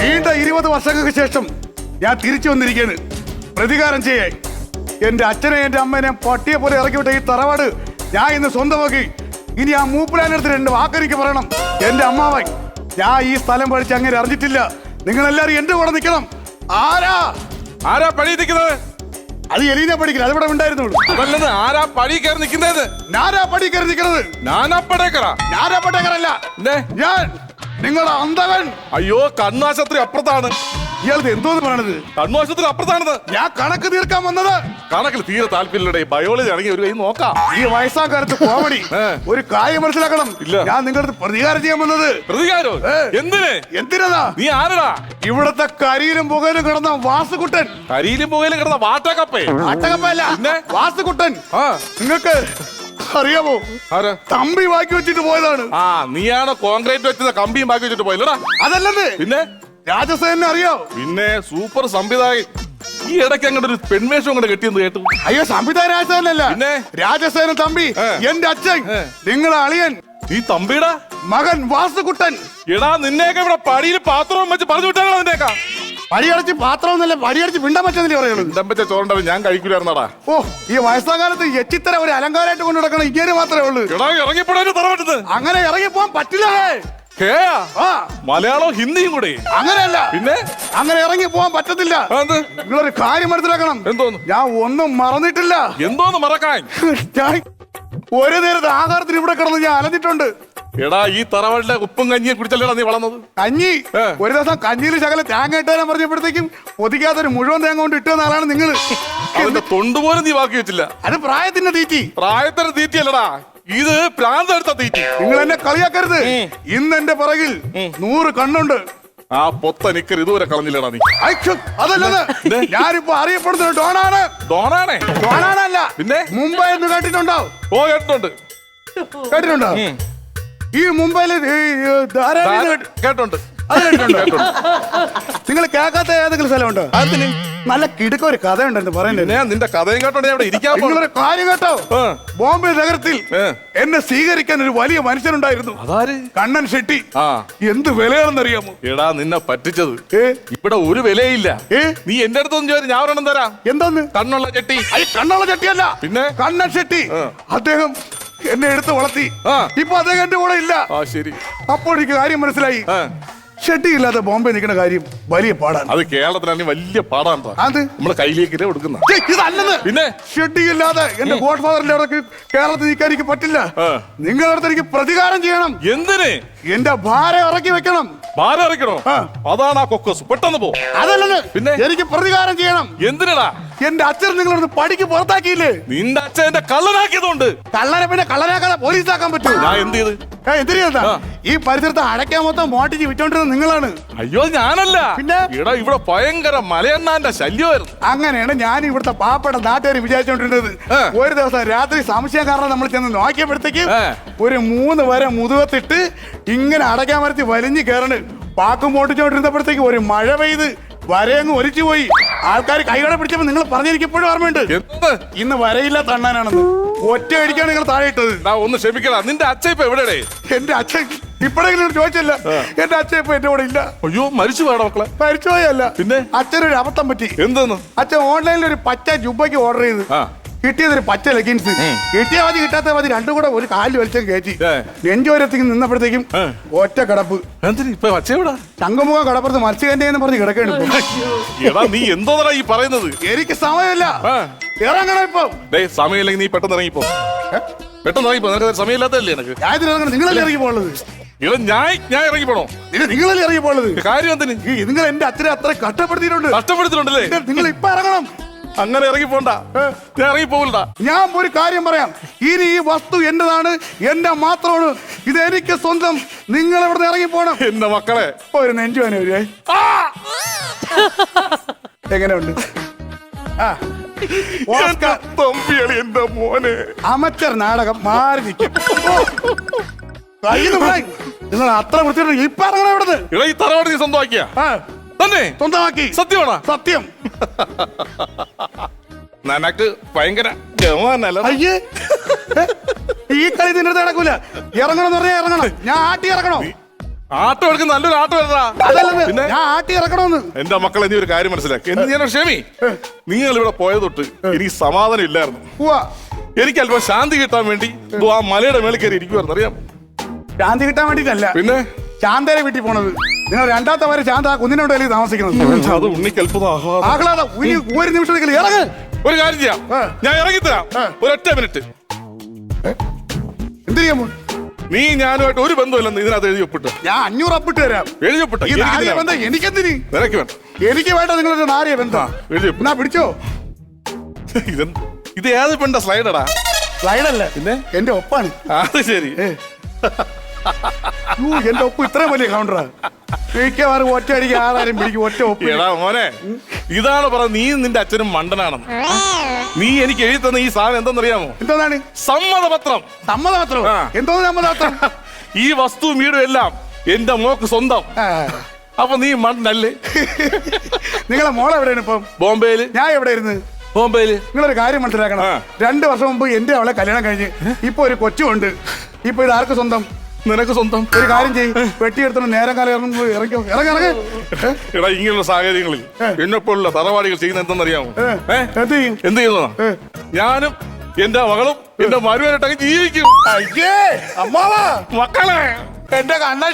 നീണ്ട ഇരുപത് വർഷങ്ങൾക്ക് ശേഷം ഞാൻ തിരിച്ചു വന്നിരിക്കുന്നു പ്രതികാരം ചെയ്യേ. എന്റെ അച്ഛനെ എന്റെ അമ്മേനെ പട്ടിയെ പോലെ ഇറക്കി വിട്ട ഈ തറവാട് ഞാൻ ഇന്ന് സ്വന്തമാക്കി. ഇനി ആ മൂപ്പിലാനടുത്ത് രണ്ട് വാക്കെനിക്ക് പറയണം. എന്റെ അമ്മാവൻ ഞാൻ ഈ സ്ഥലം പഠിച്ച് അങ്ങനെ അറിഞ്ഞിട്ടില്ല. നിങ്ങൾ എല്ലാവരും എന്റെ കൂടെ നിൽക്കണം. ആരാ? ആരാ പഴി നിൽക്കുന്നത്? അത് എലീനെ പഠിക്കില്ല അതിവിടെ ഉണ്ടായിരുന്നുള്ളൂ. അതല്ലെന്ന് ആരാ പഴി കയറി നിൽക്കുന്നത്? ഞാനാ പടി കയറി നിൽക്കുന്നത്. ഞാനാ പടേക്കറാ. ഞാനാ പടേക്കറല്ല. ഞാൻ നിങ്ങളുടെ അന്തവൻ അയ്യോ കണ്ണാശുപത്രി അപ്പുറത്താണ്. ഇയാൾ എന്തോന്ന് പറയണത്? കണ്ണാശുപത്രി അപ്പുറത്താണത്. ഞാൻ കണക്ക് തീർക്കാൻ വന്നത്. കണക്കിൽ തീരെ താല്പര്യമില്ലടേ. ബയോളജി ആണെങ്കിൽ ഒരു കൈ നോക്കാം. ഈ വയസ്സാക്കാലത്ത് കോമഡി. ഒരു കാര്യം മനസ്സിലാക്കണം. ഇല്ല. ഞാൻ നിങ്ങളുടെ പ്രതികാരം ചെയ്യാൻ വന്നത്. പ്രതികാരോ. എന്തിന്? എന്തിനാ? നീ ആരടാ? ഇവിടത്തെ കരിയിലും പുകയിലും കിടന്ന വാസുകുട്ടൻ. കരിയിലും പുകയിലും കിടന്ന വാട്ടകപ്പേ. വാട്ടകപ്പ പിന്നെ? വാസുകുട്ടൻ. നിങ്ങൾക്ക് അറിയാമോ ആരാ? തമ്പി ബാക്കി വെച്ചിട്ട് പോയതാണ്. ആ നീയാണ് കോൺക്രീറ്റ് വെച്ചത് കമ്പിയും ബാക്കി വെച്ചിട്ട് പോയില്ലടാ അതല്ലേ പിന്നെ? രാജസേനെ അറിയോ? പിന്നെ സൂപ്പർ സംവിധായകൻ. ഈ ഇടയ്ക്ക് അങ്ങോട്ട് ഒരു പെൺവേഷം അങ്ങോട്ട് കെട്ടിയെന്ന് കേട്ടു. അയ്യോ സംവിധായ രാജസേനല്ല പിന്നെ? രാജസേന തമ്പി. എന്റെ അച്ഛൻ. നിങ്ങളെ അളിയൻ. നീ തമ്പിയുടെ? മകൻ വാസുകുട്ടൻ. എടാ നിന്നേക്കെ ഇവിടെ പടിയിൽ പാത്രവും വെച്ച് പറഞ്ഞു വിട്ടാണോ നിന്നെയൊക്കെ പാത്രം പാത്രമൊന്നുമല്ല പടിയടച്ച് പിണ്ടം വെച്ചതില്ലേ പറയുന്നത്? ഇടമ്പച്ച ചോറുണ്ടാവും ഞാൻ കഴിക്കൂലായിരുന്നടാ. ഓ ഈ വയസ്സാകാലത്ത് എച്ചിത്തര ഒരു അലങ്കാരമായിട്ട് കൊണ്ടു നടക്കണം ഇങ്ങനെ മാത്രമേ ഉള്ളൂ. ഇറങ്ങി ഇറങ്ങിപ്പോടാൻ തറവട്ടത് അങ്ങനെ ഇറങ്ങി പോകാൻ പറ്റില്ല മലയാളവും ഹിന്ദിയും കൂടെ. അങ്ങനെയല്ല. പിന്നെ? അങ്ങനെ ഇറങ്ങി പോവാൻ പറ്റത്തില്ല നിങ്ങളൊരു കാര്യം മനസ്സിലാക്കണം. എന്തോന്ന്? ഞാൻ ഒന്നും മറന്നിട്ടില്ല. എന്തോന്ന് മറക്കാൻ? ഞാൻ ഒരു നേരത്തെ ആഹാരത്തിന് ഇവിടെ കിടന്ന് ഞാൻ അലഞ്ഞിട്ടുണ്ട്. എടാ ഈ തറവാടിലെ ഉപ്പും കഞ്ഞിയും കുടിച്ചല്ലേടാ നീ വളർന്നത്? കഞ്ഞി? ഏ. ഒരു ദിവസം കഞ്ഞിയിൽ ശകലം തേങ്ങ ഇട്ടുതരാൻ പറഞ്ഞപ്പോഴത്തേക്കും ഒതിക്കാത്തൊരു മുഴുവൻ തേങ്ങ കൊണ്ട് ഇട്ടുന്ന ആളാണ് നിങ്ങൾ തൊണ്ടുപോലും നീ ബാക്കി വെച്ചില്ല. അത് പ്രായത്തിന്റെ തീറ്റി. പ്രായത്തിന് തീറ്റിയല്ലടാ. ഇത് പ്രാന്തെടുത്ത തീറ്റി. നിങ്ങൾ എന്നെ കളിയാക്കരുത്. ഇന്ന് എന്റെ പിറകിൽ നൂറ് കണ്ണുണ്ട്. ആ പൊത്ത നിക്കർ ഇതുവരെ കളഞ്ഞില്ലടാ നീ. ഐക്ഷു, അതല്ലത്. ഞാനിപ്പോ അറിയപ്പെടുന്നത് ഡോണാണ്. ഡോണാണേ? ഡോണാണല്ല. പിന്നെ? മുംബൈ എന്ന് കേട്ടിട്ടുണ്ടോ? ഓ കേട്ടിട്ടുണ്ട്. കേട്ടിട്ടുണ്ടോ? ഈ മുംബൈയിലെ ധാരാളം കേട്ടി- കേട്ടുണ്ട്. നിങ്ങൾ കേൾക്കാത്ത ഏതെങ്കിലും സ്ഥലമുണ്ടോ? അതിന് നല്ല കിടുക്ക ഒരു കഥ ഉണ്ടെന്ന് പറയുന്നത്. പിന്നെ നിന്റെ കഥയും ഞാൻ ഇരിക്കാൻ പോണു. നിങ്ങളൊരു കാര്യം കേട്ടോ. ബോംബെ നഗരത്തിൽ എന്നെ സ്വീകരിക്കാൻ ഒരു വലിയ മനുഷ്യനുണ്ടായിരുന്നു. കണ്ണൻ ഷെട്ടി. ആ. എന്ത് വിലയാണെന്നറിയാമോ? എടാ നിന്നെ പറ്റിച്ചത്. ഇവിടെ ഒരു വിലയില്ല. ഏ? നീ എന്റെ അടുത്തൊന്നും ചോദിച്ചു ഞാൻ ഒരെണ്ണം തരാം. എന്താന്ന്? കണ്ണുള്ള ചെട്ടി. കണ്ണുള്ള ചെട്ടിയല്ല. പിന്നെ? കണ്ണൻ ഷെട്ടി. അദ്ദേഹം എന്നെ എടുത്ത് വളർത്തി. ഇപ്പൊ അദ്ദേഹം എന്റെ കൂടെ ഇല്ല. ശരി. അപ്പോൾ എനിക്ക് കാര്യം മനസ്സിലായി. ഷെഡി ഇല്ലാതെ ബോംബെ നിൽക്കുന്ന കാര്യം വലിയ പാടാണ്. അത് കേരളത്തിലാണ് വലിയ പാടാണ് അത്? നമ്മുടെ കയ്യിലേക്ക് കൊടുക്കുന്ന? ഇതല്ലെന്ന്. പിന്നെ? ഷെട്ടി ഇല്ലാതെ എന്റെ ഗോഡ് ഫാദറിന്റെ അവിടെ കേരളത്തിൽ നിൽക്കാൻ എനിക്ക് പറ്റില്ല. നിങ്ങളുടെ അടുത്ത് എനിക്ക് പ്രതികാരം ചെയ്യണം. എന്തിന്? എന്റെ ഭാരം ഇറക്കി വെക്കണം. ഭാരം ഇറക്കണോ. അതാണ് ആ കൊക്കസ്. പെട്ടെന്ന് പോ. അതല്ലെന്ന്. പിന്നെ? എനിക്ക് പ്രതികാരം ചെയ്യണം. എന്തിനടാ? എന്റെ അച്ഛൻ നിങ്ങളൊന്ന് പടിക്ക് പുറത്താക്കിയില്ലേ? നിന്റെ അച്ഛൻ എന്റെ കള്ളനാക്കിയതുകൊണ്ട്. കള്ളനെ പിന്നെ കള്ളനാക്കാതെ പോലീസാക്കാൻ പറ്റൂ. ഞാൻ എന്ത് ചെയ്ത്? ഏ, എന്തിനു ചെയ്തതാ? ഈ പരിസരത്ത് അടയ്ക്കാൻ മൊത്തം മോട്ടിച്ച് വിറ്റോണ്ടിരുന്നത് നിങ്ങളാണ്. അയ്യോ ഞാനല്ല. പിന്നെ? ഇവിടെ ഇവിടെ ഭയങ്കര മലയണ്ണാന്റെ ശല്യമായിരുന്നു. അങ്ങനെയാണ് ഞാൻ ഇവിടുത്തെ പാവപ്പെട്ട നാട്ടുകാർ വിചാരിച്ചോണ്ടിരുന്നത്. ഒരു ദിവസം രാത്രി സംശയം കാരണം നമ്മൾ ചെന്ന് നോക്കിയപ്പോഴത്തേക്ക്. ഒരു മൂന്ന് വരെ മുതുകത്തിട്ട് ഇങ്ങനെ അടയ്ക്കാൻ വരത്തി വലിഞ്ഞു കയറണ് പാക്കും മോട്ടിച്ചോണ്ടിരുന്നപ്പോഴത്തേക്ക് ഒരു മഴ പെയ്ത് വരയങ്ങ് ഒലിച്ചു പോയി ആൾക്കാർ കൈകളെ പിടിച്ചപ്പോ നിങ്ങൾ പറഞ്ഞിരിക്കപ്പോഴും ഓർമ്മയുണ്ട്. എന്ത്? ഇന്ന് വരയില്ല തണ്ണാനാണെന്ന് ഒറ്റ അടിക്കാണ് നിങ്ങൾ താഴെ ഇട്ടത്. ഒന്ന് ക്ഷമിക്കണം നിന്റെ അച്ഛൻ ഇപ്പൊ എവിടെ എന്റെ അച്ഛൻ ഇപ്പോഴെങ്കിലും ചോദിച്ചല്ല. എന്റെ അച്ഛൻ ഇപ്പൊ എന്റെ കൂടെ ഇല്ല. അയ്യോ മരിച്ചു വേണം മക്കളെ. മരിച്ചു പോയല്ല പിന്നെ? അച്ഛനൊരു അബദ്ധം പറ്റി. എന്തെന്ന്? അച്ഛൻ ഓൺലൈനിൽ ഒരു പച്ച ജുബയ്ക്ക് ഓർഡർ ചെയ്ത്. കിട്ടിയതൊരു പച്ച ലെഗിൻസ് കിട്ടിയ മതി കിട്ടാത്ത മതി രണ്ടും കൂടെ ഒരു കാലിൽ വലിച്ചം കയറ്റി. നെഞ്ചോരത്തേക്ക് നിന്നപ്പോഴത്തേക്കും. ഒറ്റ കിടപ്പ്. ശംഖുമുഖം കടപ്പുറത്ത് മത്സ്യകന്റെ എന്ന് പറഞ്ഞ് കിടക്കാണ് എടാ നീ എന്തോന്നാ ഈ പറയുന്നത്? എനിക്ക് സമയമില്ല. ഇറങ്ങണം ഇപ്പൊ. സമയമില്ലെങ്കിൽ നീ പെട്ടെന്ന് ഇറങ്ങിപ്പോ. പെട്ടെന്ന് ഇറങ്ങിപ്പോ. നിനക്ക് സമയമില്ലാത്തല്ലേ എനിക്ക് ഞാൻ ഇറങ്ങണം നിങ്ങളല്ലേ ഇറങ്ങി പോകുന്നത് ഇവിടെ ഞാൻ ഞാൻ ഇറങ്ങിപ്പോണോ ഇത് നിങ്ങളല്ലേ ഇറങ്ങി പോകുന്നത് കാര്യം എന്തിന്? നിങ്ങൾ എന്റെ അച്ഛനെ അത്ര കഷ്ടപ്പെടുത്തിയിട്ടുണ്ട്. കഷ്ടപ്പെടുത്തിട്ടുണ്ടല്ലേ ഇത് നിങ്ങൾ ഇപ്പൊ ഇറങ്ങണം. അങ്ങനെ ഇറങ്ങിപ്പോണ്ട ഞാൻ പോകണ്ട ഞാൻ ഒരു കാര്യം പറയാം. ഇനി ഈ വസ്തു എന്റേതാണ്? എന്റെ മാത്രമാണ്. ഇത് എനിക്ക് സ്വന്തം. നിങ്ങൾ ഇവിടെ ഇറങ്ങി പോണം? എന്റെ മക്കളെ. ഒരു നെഞ്ചുവാനെ വരുവേ എങ്ങനെയുണ്ട്? ആ. എന്റെ മോനെ. അമച്ചർ നാടകം മാറി നിൽക്കും. നിങ്ങൾ അത്ര വൃത്തിയുണ്ട് ഇപ്പൊ ഇറങ്ങണം ഇവിടുന്ന്? ഇവിടെ ഈ തറവാട് നീ സ്വന്തമാക്കിയ? ആ. തന്നെ സ്വന്തമാക്കി. സത്യമാണോ? സത്യം. നനക്ക് ഭയങ്കര ജവാനല്ല അയ്യേ. ഈ കളി നിന്റെ അടുത്ത് നടക്കൂല. ഇറങ്ങണം എന്ന് പറഞ്ഞാൽ ഇറങ്ങണം. ഞാൻ ആട്ടി ഇറങ്ങണോ ആട്ടം എടുക്കുന്ന നല്ലൊരു ആട്ടം അതല്ലെന്ന് പിന്നെ? ഞാൻ ആട്ടി ഇറക്കണോന്ന്. എന്റെ മക്കളെ നീ ഒരു കാര്യം മനസ്സിലാക്കി. എന്ത് ഞാൻ ക്ഷമി? നിങ്ങൾ ഇവിടെ പോയത് തൊട്ട് എനിക്ക് സമാധാനം ഇല്ലായിരുന്നു. പോവാ എനിക്ക് അല്പം ശാന്തി കിട്ടാൻ വേണ്ടി ഇതോ ആ മലയുടെ മേളിൽ കയറി ഇരിക്കുവായിരുന്നു അറിയാം ശാന്തി കിട്ടാൻ വേണ്ടിട്ടല്ല. പിന്നെ? ശാന്തരെ വീട്ടിൽ പോണത്. നിങ്ങൾ രണ്ടാമത്തെ വരെ ശാന്ത ആ കുന്നിനോട് അല്ലെങ്കിൽ താമസിക്കുന്നത് അത് ഉണ്ണിക്കൽപ്പത ആഹ്ലാദം. ആഹ്ലാദം. ഒരു നിമിഷത്തേക്ക് ഇറങ്ങ്. ഒരു കാര്യം ചെയ്യാം. ഞാൻ ഇറങ്ങിത്തരാം. ഒരൊറ്റ മിനിറ്റ്. എന്ത് ചെയ്യാമോ നീ ഞാനുമായിട്ട് ഒരു ബന്ധമില്ലെന്ന് ഇതിനകത്ത് എഴുതി ഒപ്പിട്ട്. ഞാൻ അഞ്ഞൂറ് അപ്പിട്ട് തരാം. എഴുതി ഒപ്പിട്ട്. ഈ നാരിയ ബന്ധം എനിക്കെന്തിന്? നിനക്ക് വേണ്ട. എനിക്ക് വേണ്ട നിങ്ങളുടെ നാരിയ ബന്ധം. എഴുതി ഒപ്പിട്ട്. എന്നാ പിടിച്ചോ? ഇത് ഇത് ഏത് പെണ്ട സ്ലൈഡടാ സ്ലൈഡല്ല. പിന്നെ? എന്റെ ഒപ്പാണ്. അത് ശരി. യ്യോ, എന്റെ ഒപ്പ് ഇത്രയും വലിയ കൗണ്ടറാ മിക്കവാറും ഒറ്റ അടിക്ക് ആറാരും പിടിക്കും ഒറ്റ ഒപ്പ് എടാ മോനെ ഇതാണ് പറ നീ നിന്റെ അച്ഛനും മണ്ടനാണെന്ന്. നീ എനിക്ക് എഴുതി തന്ന ഈ സാധനം എന്തെന്നറിയാമോ? എന്താണ്? സമ്മതപത്രം. സമ്മതപത്രം? എന്തോ സമ്മതപത്രം? ഈ വസ്തു വീടും എല്ലാം എന്റെ മോക്ക് സ്വന്തം. അപ്പൊ നീ മണ്ടനല്ലേ? നിങ്ങളെ മോളെ എവിടെയാണ് ഇപ്പം? ബോംബെയിൽ. ഞാൻ എവിടെ ഇരുന്ന് ബോംബെയിൽ. നിങ്ങളൊരു കാര്യം മനസ്സിലാക്കണം. രണ്ടു രണ്ട് വർഷം മുമ്പ് എന്റെ അവളെ കല്യാണം കഴിഞ്ഞ് ഇപ്പൊ ഒരു കൊച്ചുണ്ട് ഇപ്പൊ ഇത് ആർക്ക് സ്വന്തം? നിനക്ക് സ്വന്തം ഒരു കാര്യം ചെയ്യും. വെട്ടിയെടുത്തോണ്ട് നേരം കാലം ഇറങ്ങുമ്പോൾ ഇറങ്ങിയോ ഇറങ്ങി ഇറങ്ങി. എടാ ഇങ്ങനെയുള്ള സാഹചര്യങ്ങളിൽ എന്നെപ്പോലുള്ള തറവാടികൾ ചെയ്യുന്ന എന്തെന്നറിയാമോ? എന്ത് ചെയ്യും? എന്ത് ചെയ്യുന്നതാ? ഏ. ഞാനും എന്റെ മകളും എന്റെ മരുവനായിട്ടങ്ങ് ജീവിക്കും. അയ്യേ അമ്മാവാ. മക്കളെ. എന്റെ കണ്ണ